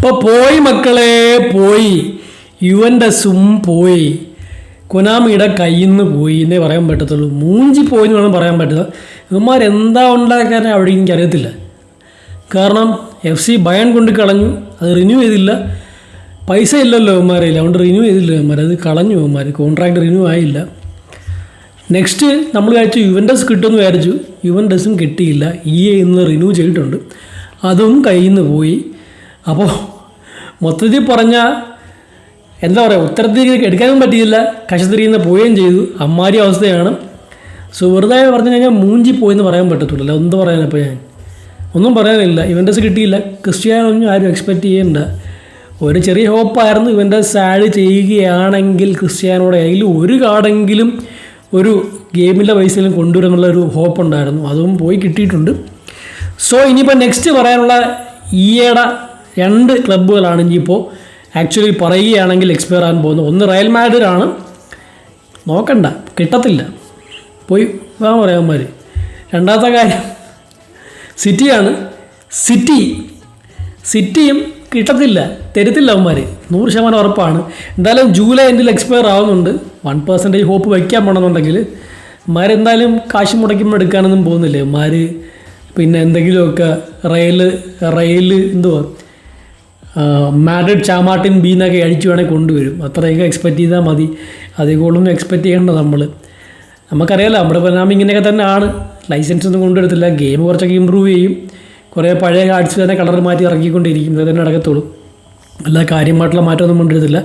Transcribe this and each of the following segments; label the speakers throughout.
Speaker 1: അപ്പോൾ പോയി മക്കളെ പോയി. യുവന്റസും പോയി. കൊനാമിയുടെ കയ്യിൽ നിന്ന് പോയി എന്നേ പറയാൻ പറ്റത്തുള്ളൂ. മൂഞ്ചി പോയി എന്ന് വേണം പറയാൻ പറ്റുക ഇവന്മാരെന്താ ഉണ്ടാക്കാൻ അവിടെ എനിക്കറിയത്തില്ല കാരണം എഫ് സി ബയൺ കൊണ്ട് കളഞ്ഞു. അത് റിന്യൂ ചെയ്തില്ല. പൈസ ഇല്ലല്ലോ ഇവന്മാരില്ല അതുകൊണ്ട് റിന്യൂ ചെയ്തില്ല ഇവന്മാർ അത് കളഞ്ഞു ഇവന്മാർ കോൺട്രാക്ട് റിന്യൂ ആയില്ല. നെക്സ്റ്റ് നമ്മൾ വിചാരിച്ചു യുവൻഡസ് കിട്ടുമെന്ന് വിചാരിച്ചു. യുവൻഡസും കിട്ടിയില്ല. ഇ എ ഇന്ന് റിന്യൂ ചെയ്തിട്ടുണ്ട്. അതും കയ്യിൽ നിന്ന് പോയി. അപ്പോൾ മൊത്തത്തിൽ പറഞ്ഞാൽ എന്താ പറയുക ഉത്തരത്തിലേക്ക് എടുക്കാനും പറ്റിയില്ല. കശത്തിരിയിൽ നിന്ന് പോവുകയും ചെയ്തു. അമ്മാരി അവസ്ഥയാണ്. സോ വെറുതെ പറഞ്ഞു കഴിഞ്ഞാൽ മൂഞ്ചി പോയെന്ന് പറയാൻ പറ്റത്തില്ലല്ലോ എന്ത് പറയാനപ്പോൾ ഞാൻ? ഒന്നും പറയാനില്ല. ഇവന്റസ് കിട്ടിയില്ല. ക്രിസ്ത്യാനൊന്നും ആരും എക്സ്പെക്റ്റ് ചെയ്യണ്ട. ഒരു ചെറിയ ഹോപ്പായിരുന്നു ഇവന്റെ സാഡ് ചെയ്യുകയാണെങ്കിൽ ക്രിസ്ത്യാനോടെ. അതിൽ ഒരു കാർഡെങ്കിലും ഒരു ഗെയിമിന്റെ പൈസയിലും കൊണ്ടുവരുന്നുള്ള ഒരു ഹോപ്പ് ഉണ്ടായിരുന്നു. അതും പോയി കിട്ടിയിട്ടുണ്ട്. സോ ഇനിയിപ്പോൾ നെക്സ്റ്റ് പറയാനുള്ള ഈയുടെ രണ്ട് ക്ലബ്ബുകളാണ് ഇപ്പോൾ ആക്ച്വലി പറയുകയാണെങ്കിൽ എക്സ്പയർ ആകാൻ പോകുന്നത്. ഒന്ന് റയൽ മാഡ്രിഡാണ്. നോക്കണ്ട കിട്ടത്തില്ല. പോയി വാ പറയാന്മാർ രണ്ടാമത്തെ കാര്യം സിറ്റിയാണ്. സിറ്റി സിറ്റിയും കിട്ടത്തില്ല തരത്തില്ല അവന്മാർ നൂറ് ശതമാനം ഉറപ്പാണ്. എന്തായാലും ജൂലൈ എൻഡിൽ എക്സ്പയർ ആവുന്നുണ്ട്. വൺ പെർസെന്റേജ് ഹോപ്പ് വയ്ക്കാൻ പോകണമെന്നുണ്ടെങ്കിൽ മാരെന്തായാലും കാശ് മുടക്കുമ്പോൾ എടുക്കാനൊന്നും പോകുന്നില്ല? മാര് പിന്നെ എന്തെങ്കിലുമൊക്കെ റെയിൽ റെയിൽ എന്തുവാ? മാഡ്രിഡ് ചാമാട്ടിൻ ബി എന്നൊക്കെ അഴിച്ചു വേണമെങ്കിൽ കൊണ്ടുവരും. അത്രയൊക്കെ എക്സ്പെക്റ്റ് ചെയ്താൽ മതി. അതേ കൂടുതലൊന്നും എക്സ്പെക്റ്റ് ചെയ്യേണ്ട നമ്മൾ നമുക്കറിയാലോ നമ്മുടെ പരിണാമം ഇങ്ങനെയൊക്കെ തന്നെ ആണ് ലൈസൻസ് ഒന്നും കൊണ്ടുവരത്തില്ല. ഗെയിം കുറച്ചൊക്കെ ഇമ്പ്രൂവ് ചെയ്യും. കുറേ പഴയ കാർഡ്സ് തന്നെ കളർ മാറ്റി ഇറക്കിക്കൊണ്ടിരിക്കും അത് തന്നെ നടക്കത്തുള്ളൂ. എല്ലാ കാര്യമായിട്ടുള്ള മാറ്റമൊന്നും കൊണ്ടുവരത്തില്ല.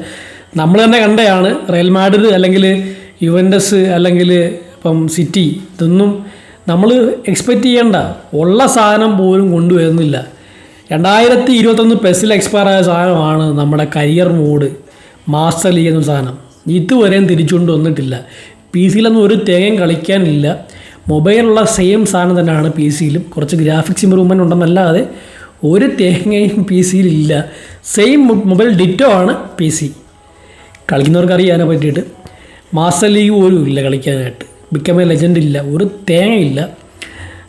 Speaker 1: നമ്മൾ തന്നെ കണ്ടയാണ് റയൽ മാഡ്രിഡ് അല്ലെങ്കിൽ യുവൻഡസ് അല്ലെങ്കിൽ ഇപ്പം സിറ്റി ഇതൊന്നും നമ്മൾ എക്സ്പെക്റ്റ് ചെയ്യേണ്ട. ഉള്ള സാധനം പോലും കൊണ്ടുവരുന്നില്ല. രണ്ടായിരത്തി ഇരുപത്തൊന്ന് പെസിൽ എക്സ്പയർ ആയ സാധനമാണ് നമ്മുടെ കരിയർ മോഡ് മാസ്റ്റർ ലീഗ് എന്ന സാധനം. ഇതുവരെയും തിരിച്ചുകൊണ്ട് വന്നിട്ടില്ല. പി സിയിലൊന്നും ഒരു തേങ്ങയും കളിക്കാനില്ല. മൊബൈലുള്ള സെയിം സാധനം തന്നെയാണ് പി സിയിലും കുറച്ച് ഗ്രാഫിക്സ് ഇമ്പ്രൂവ്മെന്റ് ഉണ്ടെന്നല്ലാതെ ഒരു തേങ്ങയും പി സിയിലില്ല സെയിം മൊബൈൽ ഡിറ്റോ ആണ് പി സി കളിക്കുന്നവർക്ക് അറിയാനെ പറ്റിയിട്ട്. മാസ്റ്റർ ലീഗ് പോലും ഇല്ല കളിക്കാനായിട്ട്. ബിക്കം എ ലെജൻഡ് ഇല്ല. ഒരു തേങ്ങയില്ല.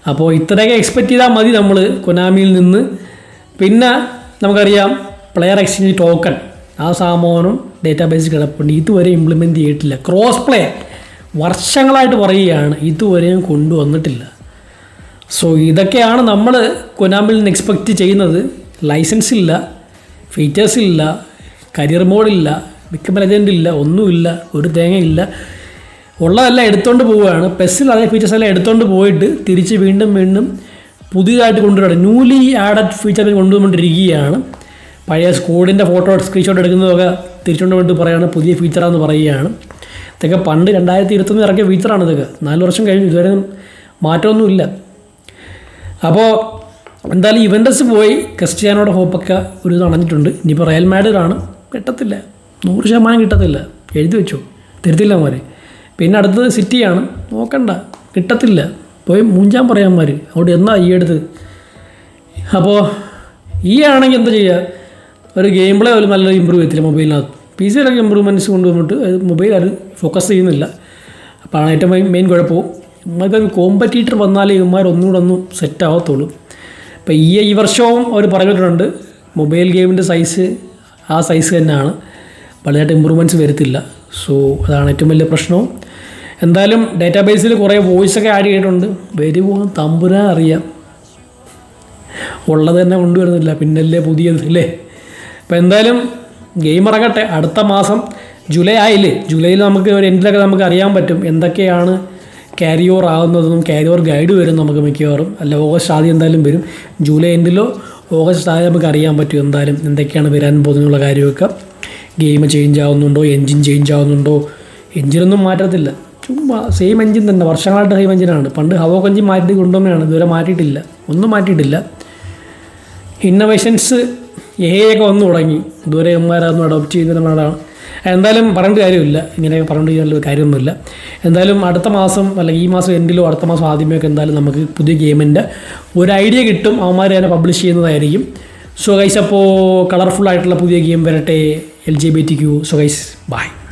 Speaker 1: അപ്പോൾ ഇത്രയൊക്കെ എക്സ്പെക്റ്റ് ചെയ്താൽ മതി നമ്മൾ കൊനാമിയിൽ നിന്ന് പിന്നെ നമുക്കറിയാം പ്ലെയർ എക്സ്ചേഞ്ച് ടോക്കൺ ആ സാമോനും ഡേറ്റാബേസ് കിടപ്പുണ്ട്. ഇതുവരെ ഇംപ്ലിമെന്റ് ചെയ്തിട്ടില്ല. ക്രോസ് പ്ലേ വർഷങ്ങളായിട്ട് പറയുകയാണ് ഇതുവരെയും കൊണ്ടുവന്നിട്ടില്ല. സോ ഇതൊക്കെയാണ് നമ്മൾ കൊനാമ്പിൽ നിന്ന് എക്സ്പെക്റ്റ് ചെയ്യുന്നത്. ലൈസൻസ് ഇല്ല ഫീച്ചേഴ്സ് ഇല്ല കരിയർ മോഡില്ല മിക്ക ലെജൻഡ് ഇല്ല ഒന്നുമില്ല ഒരു തേങ്ങയില്ല ഉള്ളതെല്ലാം എടുത്തുകൊണ്ട് പോവുകയാണ്. പെസ്സിൽ അതേ ഫീച്ചേഴ്സ് എല്ലാം എടുത്തുകൊണ്ട് പോയിട്ട് തിരിച്ച് വീണ്ടും വീണ്ടും പുതിയതായിട്ട് കൊണ്ടുവരണം. ന്യൂലി ആഡഡ് ഫീച്ചർ കൊണ്ടുവന്നുകൊണ്ടിരിക്കുകയാണ് പഴയ സ്കൂളിന്റെ ഫോട്ടോ സ്ക്രീൻഷോട്ട് എടുക്കുന്നതൊക്കെ തിരിച്ചുകൊണ്ട് വേണ്ടി പറയുകയാണ് പുതിയ ഫീച്ചറാണെന്ന് പറയുകയാണ്. ഇതൊക്കെ പണ്ട് രണ്ടായിരത്തി ഇരുപത്തൊന്ന് ഇറക്കിയ ഫീച്ചറാണ് ഇതൊക്കെ. നാല് വർഷം കഴിഞ്ഞു ഇതുവരെ മാറ്റമൊന്നുമില്ല അപ്പോൾ എന്തായാലും ഇവന്റസ് പോയി ക്രിസ്ത്യാനോടെ ഹോപ്പൊക്കെ ഒരു ഇത് അണഞ്ഞിട്ടുണ്ട്. ഇനിയിപ്പോൾ റയൽ മാഡ്രിഡാണ് കിട്ടത്തില്ല. നൂറ് ശതമാനം കിട്ടത്തില്ല. എഴുതി വെച്ചു. തിരുത്തില്ല മോനെ. പിന്നെ അടുത്തത് സിറ്റിയാണ് നോക്കണ്ട. കിട്ടത്തില്ല. പോയി മൂഞ്ചാൻ പറയാന്മാർ അവിടെ എന്നാ ഈ എടുത്ത് അപ്പോൾ ഈ ആണെങ്കിൽ എന്താ ചെയ്യുക ഒരു ഗെയിം പ്ലേ പോലും നല്ല ഇമ്പ്രൂവ് ചെയ്യത്തില്ല മൊബൈലിനകത്ത് പി സിയിലൊക്കെ ഇമ്പ്രൂവ്മെന്റ്സ് കൊണ്ടുവന്നിട്ട് മൊബൈൽ അത് ഫോക്കസ് ചെയ്യുന്നില്ല. അപ്പോൾ ആണ് ഏറ്റവും മെയിൻ കുഴപ്പവും. നമുക്കൊരു കോമ്പറ്റീറ്റർ വന്നാലേ ഇവന്മാർ ഒന്നുകൂടെ ഒന്നും സെറ്റ് ആവത്തുള്ളൂ. അപ്പോൾ ഈ ഈ വർഷവും അവർ പറഞ്ഞിട്ടുണ്ട് മൊബൈൽ ഗെയിമിന്റെ സൈസ് ആ സൈസ് തന്നെയാണ്. വലുതായിട്ട് ഇമ്പ്രൂവ്മെന്റ്സ് വരത്തില്ല. സോ അതാണ് ഏറ്റവും വലിയ പ്രശ്നവും. എന്തായാലും ഡേറ്റാബേസിൽ കുറേ വോയിസ് ഒക്കെ ആഡ് ചെയ്തിട്ടുണ്ട്. വരുമോ തമ്പുരാൻ അറിയാം. ഉള്ളത് തന്നെ കൊണ്ടുവരുന്നില്ല. പിന്നല്ലേ പുതിയത് അല്ലേ? അപ്പോൾ എന്തായാലും ഗെയിം ഇറങ്ങട്ടെ. അടുത്ത മാസം ജൂലൈ ആയില്ലേ? ജൂലൈയിൽ നമുക്ക് ഒരു എൻഡിലൊക്കെ നമുക്ക് അറിയാൻ പറ്റും. എന്തൊക്കെയാണ് ക്യാരി ഓവർ ആകുന്നതെന്നും ക്യാരി ഓവർ ഗൈഡ് വരും നമുക്ക് മിക്കവാറും. അല്ല ഓഗസ്റ്റ് ആദ്യം എന്തായാലും വരും. ജൂലൈ എൻഡിലോ ഓഗസ്റ്റ് ആദ്യം നമുക്ക് അറിയാൻ പറ്റും എന്തായാലും എന്തൊക്കെയാണ് വരാൻ പോകുന്നുള്ള കാര്യമൊക്കെ. ഗെയിം ചേഞ്ച് ആവുന്നുണ്ടോ? എൻജിൻ ചേഞ്ച് ആവുന്നുണ്ടോ? എൻജിനൊന്നും മാറ്റത്തില്ല. ചുമ്മാ സെയിം എൻജിൻ തന്നെ. വർഷങ്ങളായിട്ട് സെയിം എൻജിനാണ് പണ്ട് ഹവോക്ക് എൻജിൻ മാറ്റി കൊണ്ടുവന്നതാണ് ഇതുവരെ മാറ്റിയിട്ടില്ല. ഒന്നും മാറ്റിയിട്ടില്ല. ഇന്നോവേഷൻസ് എ ഒക്കെ വന്നു തുടങ്ങി. ഇതുവരെ എമ്മാരൊന്നും അഡോപ്റ്റ് ചെയ്യുന്നതാണ് എന്തായാലും പറഞ്ഞിട്ട് കാര്യമില്ല. ഇങ്ങനെയൊക്കെ പറഞ്ഞിട്ട് ചെയ്യാനുള്ള കാര്യമൊന്നുമില്ല. എന്തായാലും അടുത്ത മാസം അല്ലെങ്കിൽ ഈ മാസം എൻഡിലോ അടുത്ത മാസം ആദ്യമേ ഒക്കെ എന്തായാലും നമുക്ക് പുതിയ ഗെയിമിന്റെ ഒരു ഐഡിയ കിട്ടും. അവന്മാർ തന്നെ പബ്ലിഷ് ചെയ്യുന്നതായിരിക്കും. സോ ഗൈസ് അപ്പോൾ കളർഫുൾ ആയിട്ടുള്ള പുതിയ ഗെയിം വരട്ടെ. L G B T Q so guys bye